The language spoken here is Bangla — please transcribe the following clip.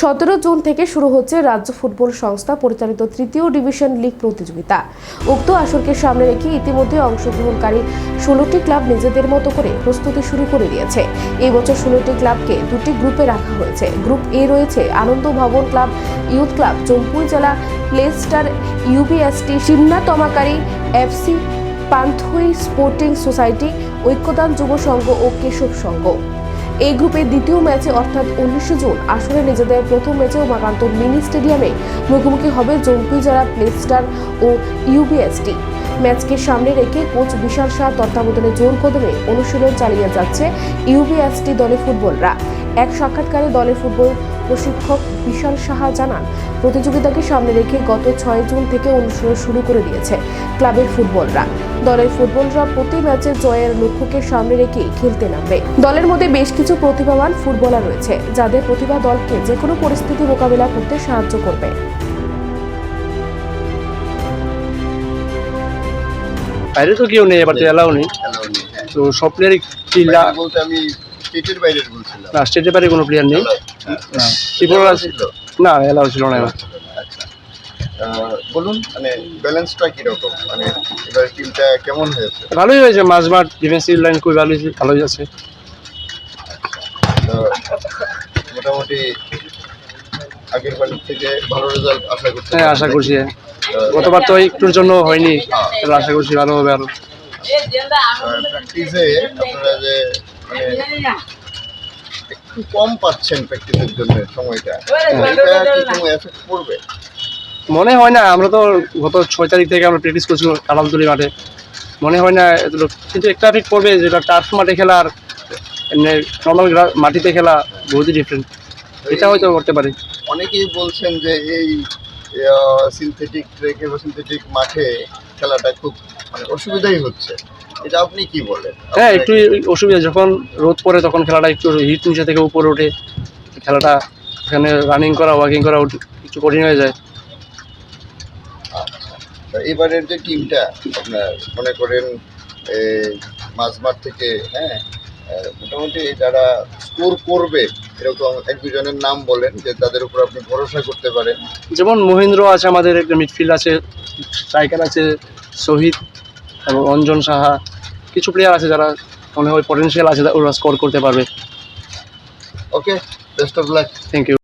সতেরো জুন থেকে শুরু হচ্ছে রাজ্য ফুটবল সংস্থা পরিচালিত তৃতীয় ডিভিশন লিগ প্রতিযোগিতা। উক্ত আসরকে সামনে রেখে ইতিমধ্যে অংশগ্রহণকারী ষোলোটি ক্লাব নিজেদের মতো করে প্রস্তুতি শুরু করে দিয়েছে। এই বছর ষোলোটি ক্লাবকে দুটি গ্রুপে রাখা হয়েছে। গ্রুপ এ রয়েছে আনন্দ ভবন ক্লাব ইউথ ক্লাব জম্পুই জেলা প্লে স্টার ইউবিএসটি, সিমনা তমাকারী, এফসি, পান্থই স্পোর্টিং সোসাইটি, ঐক্যদান যুব সংঘ ও কেশব সংঘ। এই গ্রুপের দ্বিতীয় ম্যাচে অর্থাৎ উনিশে জুন আসলে নিজেদের প্রথম ম্যাচে উমাকান্ত মিনি স্টেডিয়ামে মুখোমুখি হবে জম্পুজারা প্লেস্টার প্লে স্টার ও ইউবিএসটি ম্যাচকে সামনে রেখে কোচ বিশাল শাহ তত্ত্বাবধানে জোর কদমে অনুশীলন চালিয়ে যাচ্ছে ইউবিএসটি দলের ফুটবলরা। এক সাক্ষাৎকারে দলের ফুটবল প্রশিক্ষক বিশাল সাহা জানান প্রতিযোগিতাকে সামনে রেখে গত ছয় জুন থেকে অনুশীলন শুরু করে দিয়েছে ক্লাবের ফুটবলরা। দলের ফুটবলরা প্রতি ম্যাচে জয়ের লক্ষ্যকে সামনে রেখে খেলতে নামবে। দলের মধ্যে বেশ কিছু প্রতিভাবান ফুটবলার রয়েছে যাদের প্রতিভা দলকে যে কোনো পরিস্থিতি মোকাবিলা করতে সাহায্য করবে। বাইরে তো কেউ নেই এবার তো এলাও নেই। অ্যালাউ নেই তো সব প্লেয়ারই বলতে আমি স্টেটের বাইরের বলছিলাম না স্টেটের বাইরে কোনো প্লেয়ার নেই। না ত্রিপুরা ছিল? না এলাও ছিল না আচ্ছা। বলুন মানে ব্যালেন্সটা কীরকম? মানে এবার টিমটা কেমন হয়েছে? ভালোই হয়েছে মাঝমাঠ ডিফেন্সিভ লাইন খুবই ভালোই ভালোই আছে। তো মোটামুটি আগের বার থেকে ভালো রেজাল্ট আশা করছি হ্যাঁ আশা করছি গতবার তো একটুর জন্য হয়নি এবার আশা করছি ভালো হবে আরও। প্র্যাকটিসে আপনারা যে একটু কম পাচ্ছেন প্র্যাকটিসের জন্য সময়টা। কোনো এফেক্ট পড়বে? মনে হয় না আমরা তো গত ছয় তারিখ থেকে আমরা প্র্যাকটিস করছি কালামতুলি মাঠে। মনে হয় না এগুলো কিন্তু একটা ঠিক পড়বে যেটা টার্ফ মাঠে খেলা আর এমনি নর্মাল মাটিতে খেলা বহুতই ডিফারেন্ট এটা হয়তো করতে পারে। অনেকেই বলছেন যে এই সিনথেটিক ট্রেকে বা সিনথেটিক মাঠে খেলাটা খুব মানে অসুবিধাই হচ্ছে। এটা আপনি কি বলেন? হ্যাঁ একটু অসুবিধা যখন রোদ পড়ে তখন খেলাটা একটু হিট নিচে থেকে উপরে ওঠে খেলাটা এখানে রানিং করা ওয়াকিং করা একটু- কঠিন হয়ে যায়। তো এবারের যে টিমটা আপনার মনে করেন মাঝমাঠ থেকে হ্যাঁ মোটামুটি যারা স্কোর করবে এরকম এক দুজনের নাম বলেন যে তাদের উপর আপনি ভরসা করতে পারেন। যেমন মহেন্দ্র আছে আমাদের একটা মিডফিল্ড আছে স্ট্রাইকার আছে শহীদ এবং অঞ্জন সাহা কিছু প্লেয়ার আছে যারা মনে হয় পটেনশিয়াল আছে ওরা স্কোর করতে পারবে। Okay best of luck thank you